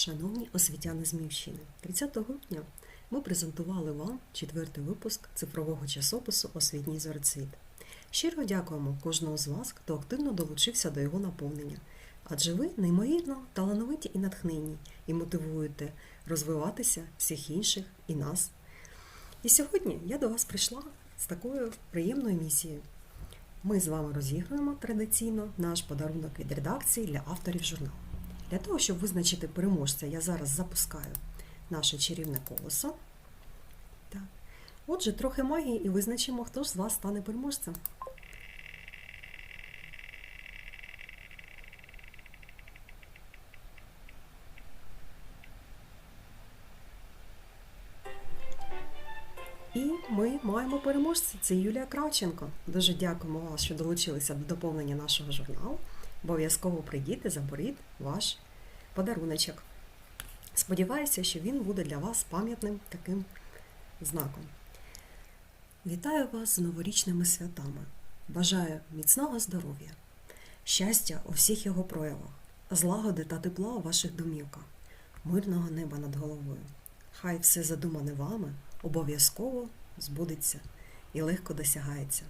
Шановні освітяни Зміївщини, 30 грудня ми презентували вам четвертий випуск цифрового часопису Освітній зорецвіт. Щиро дякуємо кожному з вас, хто активно долучився до його наповнення. Адже ви неймовірно талановиті і натхненні, і мотивуєте розвиватися всіх інших і нас. І сьогодні я до вас прийшла з такою приємною місією. Ми з вами розігруємо традиційно наш подарунок від редакції для авторів журналу. Для того, щоб визначити переможця, я зараз запускаю наше чарівне колесо. Так. Отже, трохи магії і визначимо, хто ж з вас стане переможцем. І ми маємо переможця. Це Юлія Кравченко. Дуже дякуємо вам, що долучилися до доповнення нашого журналу. Обов'язково прийдіть і заберіть ваш подаруночок. Сподіваюся, що він буде для вас пам'ятним таким знаком. Вітаю вас з новорічними святами. Бажаю міцного здоров'я, щастя у всіх його проявах, злагоди та тепла у ваших домівках, мирного неба над головою. Хай все задумане вами обов'язково збудеться і легко досягається.